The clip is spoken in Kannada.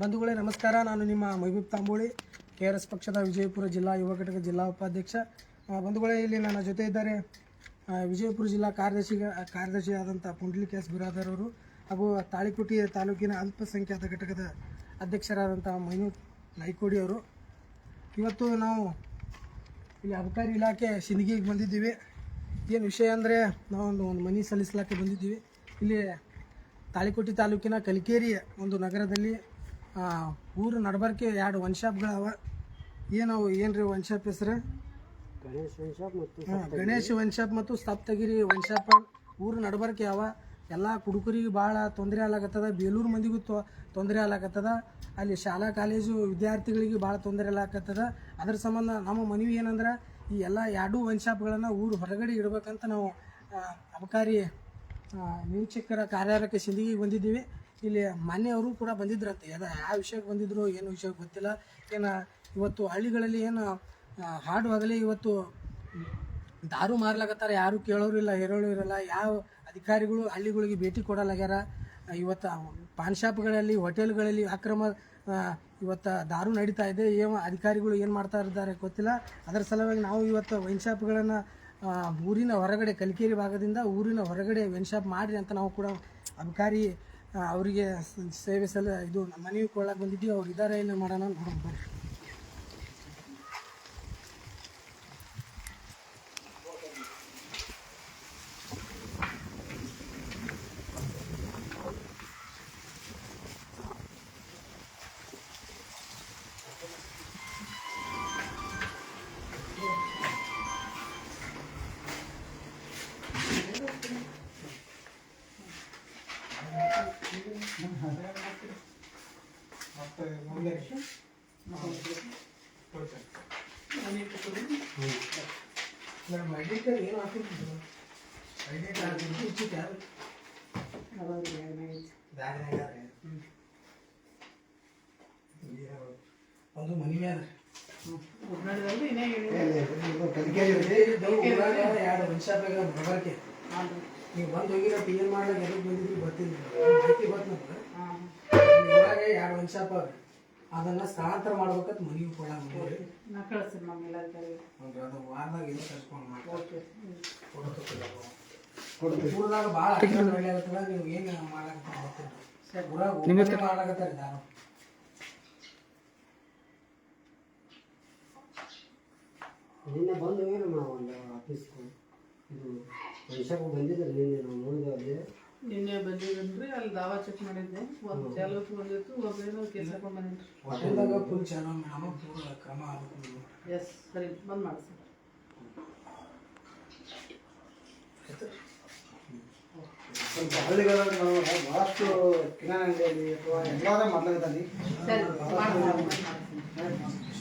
ಬಂಧುಗಳೇ, ನಮಸ್ಕಾರ. ನಾನು ನಿಮ್ಮ Mehboob Tamboli K R S ಪಕ್ಷದ ವಿಜಯಪುರ ಜಿಲ್ಲಾ ಯುವ ಘಟಕ ಜಿಲ್ಲಾ ಉಪಾಧ್ಯಕ್ಷ. ಬಂಧುಗಳೇ, ಇಲ್ಲಿ ನನ್ನ ಜೊತೆ ಇದ್ದಾರೆ ವಿಜಯಪುರ ಜಿಲ್ಲಾ ಕಾರ್ಯದರ್ಶಿ ಕಾರ್ಯದರ್ಶಿ ಆದಂಥ ಪುಂಡ್ಲಿಕ್ ಎಸ್ ಬಿರಾದರ್ ಅವರು ಹಾಗೂ ತಾಳಿಕೋಟೆ ತಾಲೂಕಿನ ಅಲ್ಪಸಂಖ್ಯಾತ ಘಟಕದ ಅಧ್ಯಕ್ಷರಾದಂಥ ಮೈನೂರ್ ನಾಯ್ಕೋಡಿ ಅವರು. ಇವತ್ತು ನಾವು ಇಲ್ಲಿ ಅಬಕಾರಿ ಇಲಾಖೆ ಸಿಂದಗಿಗೆ ಬಂದಿದ್ದೀವಿ. ಏನು ವಿಷಯ ಅಂದರೆ ನಾವೊಂದು ಒಂದು ಮನೆ ಸಲ್ಲಿಸ್ಲಿಕ್ಕೆ ಬಂದಿದ್ದೀವಿ. ಇಲ್ಲಿ ತಾಳಿಕೋಟಿ ತಾಲೂಕಿನ ಕಲಿಕೇರಿ ಒಂದು ನಗರದಲ್ಲಿ ಊರು ನಡಬರ್ಕೆ ಎರಡು ಒನ್ ಶಾಪ್ಗಳವ ಏನು ಏನು ರೀ ಒನ್ ಶಾಪ್ ಹೆಸರು? ಗಣೇಶ್ ಮೆಣಸಾಕ್ ಮತ್ತು ಹಾ, ಗಣೇಶ್ ಒನ್ ಶಾಪ್ ಮತ್ತು ಸಪ್ತಗಿರಿ ಒನ್ ಶಾಪ್ ಊರು ನಡಬರ್ಕೆ ಅವ. ಎಲ್ಲ ಕುಡುಕರಿಗೆ ಭಾಳ ತೊಂದರೆ ಆಗ್ಲಾಕತ್ತದ, ಬೇಲೂರು ಮಂದಿಗೂ ತೊ ತೊಂದರೆ ಆಗ್ಲಾಕತ್ತದ, ಅಲ್ಲಿ ಶಾಲಾ, ಕಾಲೇಜು ವಿದ್ಯಾರ್ಥಿಗಳಿಗೆ ಭಾಳ ತೊಂದರೆ ಆಗ್ಲಾಕತ್ತದ. ಅದ್ರ ಸಂಬಂಧ ನಮ್ಮ ಮನವಿ ಏನಂದ್ರೆ, ಈ ಎಲ್ಲ ಎರಡೂ ಒನ್ ಶಾಪ್ಗಳನ್ನು ಊರು ಹೊರಗಡೆ ಇಡಬೇಕಂತ ನಾವು ಅಬಕಾರಿ ವೀಕ್ಷಕರ ಕಾರ್ಯಾಲಯಕ್ಕೆ ಸಿಂದಿಗೆ ಬಂದಿದ್ದೀವಿ. ಇಲ್ಲಿ ಮನೆಯವರು ಕೂಡ ಬಂದಿದ್ರಂತೆ. ಅದು ಯಾವ ವಿಷಯಕ್ಕೆ ಬಂದಿದ್ರು, ಏನು ವಿಷಯ ಗೊತ್ತಿಲ್ಲ. ಏನು, ಇವತ್ತು ಹಳ್ಳಿಗಳಲ್ಲಿ ಏನು ಹಾಡು ಆಗಲಿ ಇವತ್ತು ದಾರು ಮಾರ್ಲಾಕತ್ತಾರ, ಯಾರು ಕೇಳೋರು ಇಲ್ಲ ಹೇರೋರು ಇರಲ್ಲ. ಯಾವ ಅಧಿಕಾರಿಗಳು ಹಳ್ಳಿಗಳಿಗೆ ಭೇಟಿ ಕೊಡಲಾಗ್ಯಾರ. ಇವತ್ತು ಪಾನ್ ಶಾಪ್ಗಳಲ್ಲಿ, ಹೋಟೆಲ್ಗಳಲ್ಲಿ ಅಕ್ರಮ ಇವತ್ತು ದಾರು ನಡೀತಾ ಇದೆ. ಏನು ಅಧಿಕಾರಿಗಳು ಏನು ಮಾಡ್ತಾ ಇದ್ದಾರೆ ಗೊತ್ತಿಲ್ಲ. ಅದರ ಸಲುವಾಗಿ ನಾವು ಇವತ್ತು ವೈನ್ ಶಾಪ್ಗಳನ್ನು ಊರಿನ ಹೊರಗಡೆ, ಕಲಿಕೇರಿ ಭಾಗದಿಂದ ಊರಿನ ಹೊರಗಡೆ ವೈನ್ ಶಾಪ್ ಮಾಡಿರಿ ಅಂತ ನಾವು ಕೂಡ ಅಧಿಕಾರಿ ಅವರಿಗೆ ಸೇವೆ ಸಲ, ಇದು ಮನವಿ ಕೊಡೋಕೆ ಬಂದಿದ್ದೀವಿ. ಅವ್ರು ಇದ್ದಾರೆ ಏನು ಮಾಡೋಣ ನೋಡೋಣ, ಬರ್ರಿ. ಐಡಿ ಕಾರ್ಡ್ ಏನು ಹಾಕಿದ್ರು ಐಡಿ ಕಾರ್ಡ್ ಇಚ್ಚಿತ್ತು ಯಾರು ಬ್ಯಾಗ್ನಾಗ ಒಂದು ಮನೆ ಮೇಲೆ ಎರಡು ಮನುಷ್ಯದಾಗ ಬರಬಾರ್ಕೆ ನೀವು ಬಂದು ಹೋಗಿರೋ ಪಿ ಎನ್ ಮಾಡ್ಲಾಗ ಎದಕ್ಕೆ ಬಂದಿದ್ರಿ ಬರ್ತೀನಿ ಮಾಹಿತಿ ಗೊತ್ತು ನಮ್ಗೆ? ಊರಾಗ ಎರಡು ಮನುಷ್ಯ ಅದನ್ನ ಸ್ಥಳಾಂತರ ಮಾಡ್ಬೇಕಂತ ಮನೆಗೆ ಕೊಡಂಗ ನೋಡ್ರಿ ನಾ ಕಳಿಸ್ತೀನಿ ಅದು ವಾರದಾಗ ಏನು ಕರ್ಸ್ಕೊಂಡು ಊರದಾಗ ಭಾಳ ನೀವು ಏನು ಗೊತ್ತಿಲ್ಲ. ಊರಾಗ ಮಾಡ್ಲಾಕತ್ತಾರ ದಾರು ನಿನ್ನೆ ಬಂದು ಏನು ಮಾಡುವ ಒಂದು ಆಫೀಸ್ಗೆ ಇದು ಮೆಣಸಾಕು ಬಂದಿದ್ರಿ ನಿನ್ನೆ ನಾವು ಅಲ್ಲಿ. ನಿನ್ನೆ ಬಂದಿದ್ರಿ ಅಲ್ಲಿ ದಾವಾ ಚೆಕ್ ಮಾಡಿದ್ದೆ. ಒಂದು ಚಾಲಕ್ ಬಂದಿತ್ತು ಒಬ್ಬೇನೋ ಕೇಸ್ ಹಾಕೊಂಡ್ ಬಂದಿನ್ರಿ ಹೋಟೆಲ್ದಾಗ ಫುಲ್ ಚಾಲೋ ಮೇಡಮ್ ಪೂರ ಕ್ರಮ ಆಗ್ಬೇಕು ಎಸ್ ಸರಿ ಬಂದ್ ಮಾಡ್ಸಿ ಸ್ವಲ್ಪ ಹಳ್ಳಿಗಳಲ್ಲಿ ನಾವು ಭಾಳಷ್ಟು ಕಿರಾಣಿ ಅಂಗಡಿಯಲ್ಲಿ ಅಥವಾ ಎಲ್ಲಾದ್ರೂ ಮಾಡ್ಲಾಗತ್ತಾರೆ ಸರಿ ಮಾಡ್ತೀನಿ